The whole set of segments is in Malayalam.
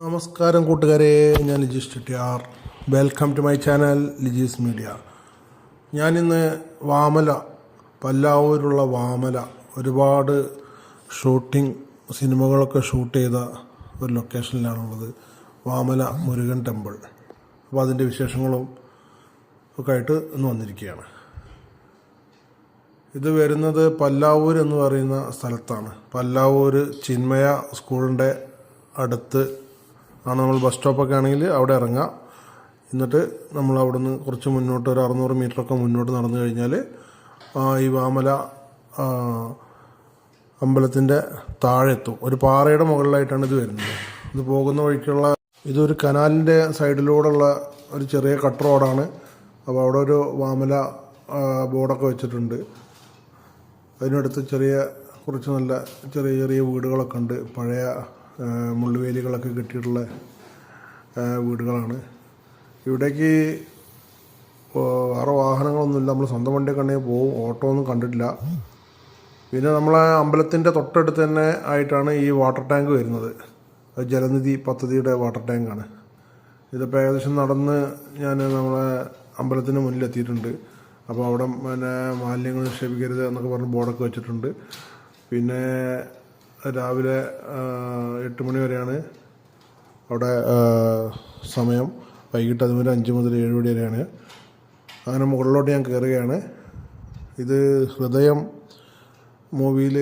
നമസ്കാരം കൂട്ടുകാരെ ഞാൻ Lijeesh Chettiyar. Welcome to my channel Lijees media ഞാനിന്ന് വാമല പല്ലാവൂരുള്ള വാമല ഒരുപാട് ഷൂട്ടിംഗ് സിനിമകളൊക്കെ ഷൂട്ട് ചെയ്ത ഒരു ലൊക്കേഷനിലാണുള്ളത് വാമല മുരുകൻ ടെമ്പിൾ അപ്പോൾ അതിന്റെ വിശേഷങ്ങളും ഒക്കെ ആയിട്ട് ഇന്ന് വന്നിരിക്കുകയാണ്. ഇത് വരുന്നത് പല്ലാവൂർ എന്ന് പറയുന്ന സ്ഥലത്താണ്. പല്ലാവൂർ ചിന്മയ സ്കൂളിന്റെ അടുത്ത് ആണ് നമ്മൾ ബസ് സ്റ്റോപ്പൊക്കെ ആണെങ്കിൽ അവിടെ ഇറങ്ങാം. എന്നിട്ട് നമ്മൾ അവിടെ നിന്ന് കുറച്ച് മുന്നോട്ട് ഒരു അറുന്നൂറ് മീറ്ററൊക്കെ മുന്നോട്ട് നടന്നു കഴിഞ്ഞാൽ ഈ വാമല അമ്പലത്തിന്റെ താഴെ എത്തും ഒരു പാറയുടെ മുകളിലായിട്ടാണ് ഇത് വരുന്നത്. ഇത് പോകുന്ന വഴിക്കുള്ള ഇതൊരു കനാലിന്റെ സൈഡിലൂടെയുള്ള ഒരു ചെറിയ കട്ട് റോഡാണ്. അപ്പോൾ അവിടെ ഒരു വാമല ബോർഡൊക്കെ വെച്ചിട്ടുണ്ട്. അതിനടുത്ത് ചെറിയ കുറച്ച് നല്ല ചെറിയ ചെറിയ വീടുകളൊക്കെ ഉണ്ട്. പഴയ മുള്ളുവേലികളൊക്കെ കെട്ടിയിട്ടുള്ള വീടുകളാണ്. ഇവിടേക്ക് വേറെ വാഹനങ്ങളൊന്നുമില്ല. നമ്മൾ സ്വന്തം വണ്ടി ഉണ്ടെങ്കിൽ പോവും. ഓട്ടോ ഒന്നും കണ്ടിട്ടില്ല. പിന്നെ നമ്മളെ അമ്പലത്തിന്റെ തൊട്ടടുത്ത് തന്നെ ആയിട്ടാണ് ഈ വാട്ടർ ടാങ്ക് വരുന്നത്. ജലനിധി പദ്ധതിയുടെ വാട്ടർ ടാങ്കാണ് ഇതിപ്പോൾ ഏകദേശം നടന്ന് ഞാൻ നമ്മളെ അമ്പലത്തിന് മുന്നിലെത്തിയിട്ടുണ്ട് അപ്പോൾ അവിടെ പിന്നെ മാലിന്യങ്ങൾ നിക്ഷേപിക്കരുത് എന്നൊക്കെ പറഞ്ഞ് ബോർഡൊക്കെ വെച്ചിട്ടുണ്ട്. പിന്നെ രാവിലെ എട്ട് മണി വരെയാണ് അവിടെ സമയം. വൈകിട്ട് അതുമുതൽ അഞ്ച് മുതൽ ഏഴ് മണി വരെയാണ്. അങ്ങനെ മുകളിലോട്ട് ഞാൻ കയറുകയാണ് ഇത് ഹൃദയം മൂവിയിൽ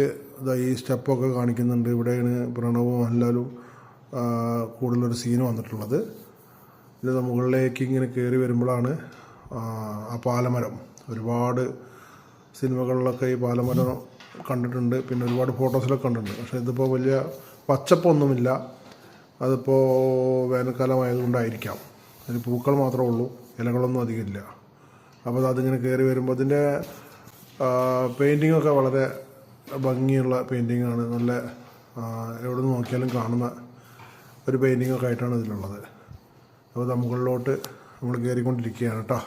ഈ സ്റ്റെപ്പൊക്കെ കാണിക്കുന്നുണ്ട്. ഇവിടെയാണ് പ്രണവും മോഹൻലാലും കൂടുതലൊരു സീന് വന്നിട്ടുള്ളത്. ഇത് മുകളിലേക്ക് ഇങ്ങനെ കയറി വരുമ്പോഴാണ് ആ പാലമരം. ഒരുപാട് സിനിമകളിലൊക്കെ ഈ പാലമരം കണ്ടിട്ടുണ്ട്. പിന്നെ ഒരുപാട് ഫോട്ടോസിലൊക്കെ കണ്ടിട്ടുണ്ട്. പക്ഷേ ഇതിപ്പോൾ വലിയ പച്ചപ്പൊന്നുമില്ല. അതിപ്പോൾ വേനൽക്കാലമായതുകൊണ്ടായിരിക്കാം. അതിന് പൂക്കൾ മാത്രമേ ഉള്ളൂ. ഇലകളൊന്നും അധികമില്ല. അപ്പോൾ അത് അതിങ്ങനെ കയറി വരുമ്പോൾ അതിന്റെ പെയിന്റിങ്ങൊക്കെ വളരെ ഭംഗിയുള്ള പെയിന്റിങ്ങാണ് നല്ല എവിടെ നിന്ന് നോക്കിയാലും കാണുന്ന ഒരു പെയിന്റിങ്ങൊക്കെ ആയിട്ടാണ് ഇതിലുള്ളത്. അപ്പോൾ നമ്മളിലോട്ട് നമ്മൾ കയറിക്കൊണ്ടിരിക്കുകയാണ് കേട്ടോ.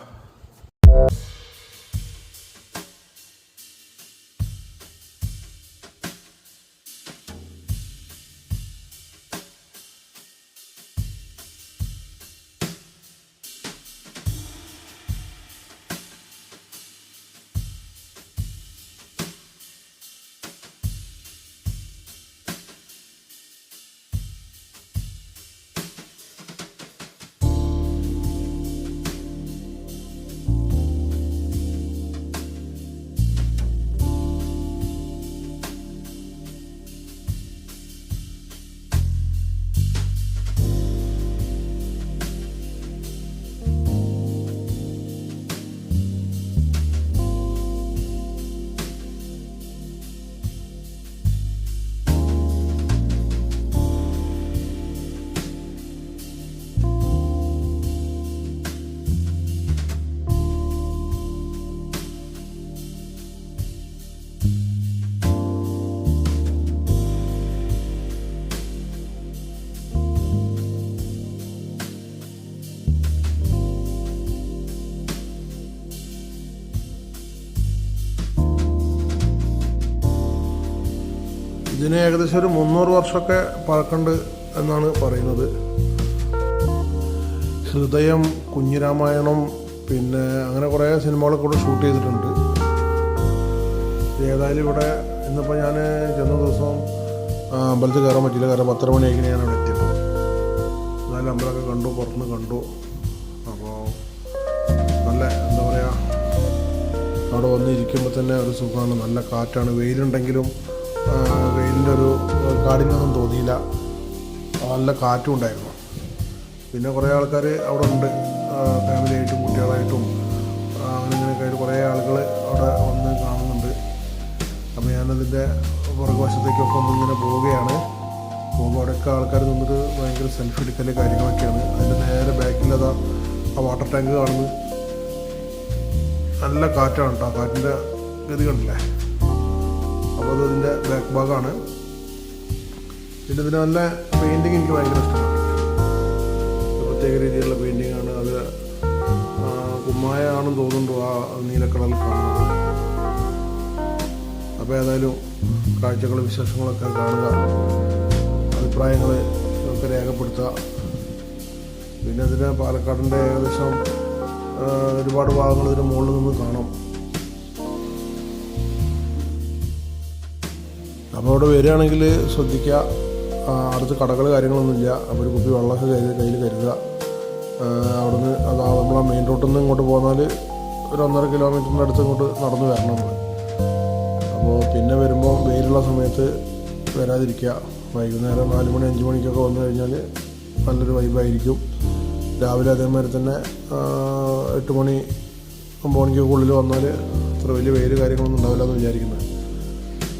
ഇതിന് ഏകദേശം ഒരു മുന്നൂറ് വർഷമൊക്കെ പഴക്കമുണ്ട് എന്നാണ് പറയുന്നത്. ഹൃദയം കുഞ്ഞിരാമായണം പിന്നെ അങ്ങനെ കുറേ സിനിമകളൊക്കെ കൂടെ ഷൂട്ട് ചെയ്തിട്ടുണ്ട്. ഏതായാലും ഇവിടെ ഇന്നിപ്പോൾ ഞാൻ ചെന്ന ദിവസം അമ്പലത്തിൽ കയറാൻ പറ്റില്ല കാരണം പത്തര മണിയായിരിക്കും ഞാൻ അവിടെ എത്തിയപ്പോൾ എന്നാലും അമ്പലമൊക്കെ കണ്ടു പുറത്തുനിന്ന് കണ്ടു. അപ്പോൾ നല്ല എന്താ പറയുക അവിടെ വന്നിരിക്കുമ്പോൾ തന്നെ ഒരു സുഖമാണ്. നല്ല കാറ്റാണ്. വെയിലുണ്ടെങ്കിലും വെയിലിന്റെ ഒരു കാടിനൊന്നും തോന്നിയില്ല. നല്ല കാറ്റും ഉണ്ടായിരുന്നു. പിന്നെ കുറേ ആൾക്കാർ അവിടെ ഉണ്ട്. ഫാമിലി ആയിട്ടും കുട്ടികളായിട്ടും. അങ്ങനെ ഇങ്ങനെയൊക്കെ ആയിട്ട് കുറേ ആളുകൾ അവിടെ വന്ന് കാണുന്നുണ്ട്. അപ്പോൾ ഞാനതിന്റെ പുറകു വശത്തേക്കൊക്കെ ഒന്ന് ഇങ്ങനെ പോവുകയാണ്. പോകുമ്പോൾ അവിടെയൊക്കെ ആൾക്കാർ നിന്നിട്ട് ഭയങ്കര സെൽഫി എടുക്കൽ കാര്യങ്ങളൊക്കെയാണ്. അതിന്റെ നേരെ ബാക്കിൽ അതാ ആ വാട്ടർ ടാങ്ക് കാണുന്നു നല്ല കാറ്റാണ് കേട്ടോ. കാറ്റിന്റെ ഗതി കണ്ടില്ലേ? അപ്പോൾ അതിന്റെ ബാക്ക് ഭാഗമാണ് പിന്നെ ഇതിന് നല്ല പെയിന്റിങ് എനിക്ക് ഭയങ്കര ഇഷ്ടമാണ്. പ്രത്യേക രീതിയിലുള്ള പെയിന്റിംഗ് ആണ്. അത് ആ, കുമ്മായ ആണെന്ന് തോന്നുന്നുണ്ടോ ആ നീലക്കടൽ കാണുന്നത്? അപ്പോൾ ഏതായാലും കാഴ്ചകളും വിശേഷങ്ങളൊക്കെ കാണുക. അഭിപ്രായങ്ങൾ ഒക്കെ രേഖപ്പെടുത്തുക. പിന്നെ ഇതിന് പാലക്കാടിന്റെ ഏകദേശം ഒരുപാട് ഭാഗങ്ങൾ ഇതിന് മുകളിൽ നിന്ന് കാണാം. അപ്പോൾ അവിടെ വരികയാണെങ്കിൽ ശ്രദ്ധിക്കുക. അടുത്ത് കടകൾ കാര്യങ്ങളൊന്നുമില്ല. അപ്പോൾ ഒരു കുപ്പി വെള്ളമൊക്കെ കയ്യിൽ കയ്യിൽ കരുതുക. അവിടുന്ന് അത് ആ നമ്മളെ മെയിൻ റോട്ടിൽ നിന്ന് ഇങ്ങോട്ട് പോന്നാൽ ഒരു ഒന്നര കിലോമീറ്ററിന്റെ അടുത്ത് ഇങ്ങോട്ട് നടന്ന് വരണം നമ്മൾ അപ്പോൾ പിന്നെ വരുമ്പോൾ വെയിലുള്ള സമയത്ത് വരാതിരിക്കുക. വൈകുന്നേരം നാല് മണി അഞ്ച് മണിക്കൊക്കെ വന്നു കഴിഞ്ഞാൽ നല്ലൊരു വൈബായിരിക്കും രാവിലെ അതേമാതിരി തന്നെ എട്ട് മണി ഒമ്പത് മണിക്കൊക്കെ ഉള്ളിൽ വന്നാൽ അത്ര വലിയ വെയിൽ കാര്യങ്ങളൊന്നും ഉണ്ടാവില്ല എന്ന് വിചാരിക്കുന്നത്.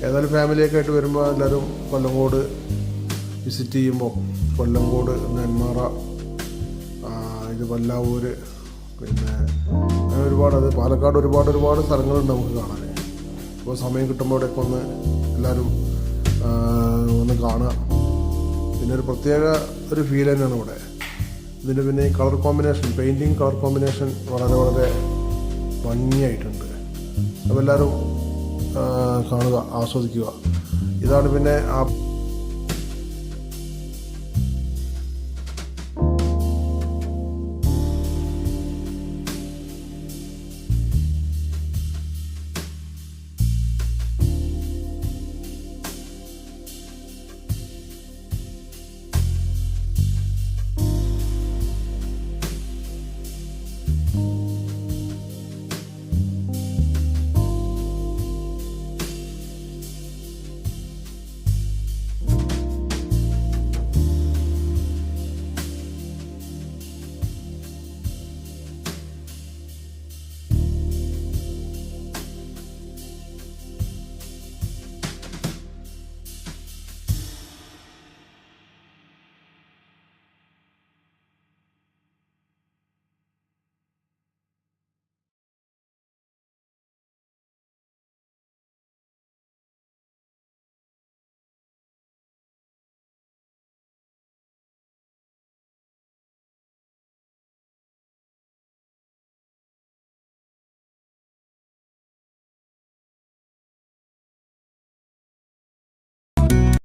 ഏതായാലും ഫാമിലിയൊക്കെ ആയിട്ട് വരുമ്പോൾ എല്ലാവരും കൊല്ലങ്കോട് വിസിറ്റ് ചെയ്യുമ്പോൾ കൊല്ലങ്കോട് നെന്മാറ ഇത് വല്ലാവൂര് പിന്നെ ഒരുപാട് അത് പാലക്കാട് ഒരുപാട് ഒരുപാട് സ്ഥലങ്ങളുണ്ട് നമുക്ക് കാണാൻ. അപ്പോൾ സമയം കിട്ടുമ്പോൾ ഇവിടെയൊക്കെ ഒന്ന് എല്ലാവരും ഒന്ന് കാണുക. പിന്നെ ഒരു പ്രത്യേക ഒരു ഫീൽ തന്നെയാണ് ഇവിടെ. ഇതിന്റെ പിന്നെ ഈ colour combination painting colour combination വളരെ വളരെ ഭംഗിയായിട്ടുണ്ട്. അപ്പോൾ എല്ലാവരും കാണുക ആസ്വദിക്കുക. ഇതാണ് പിന്നെ ആ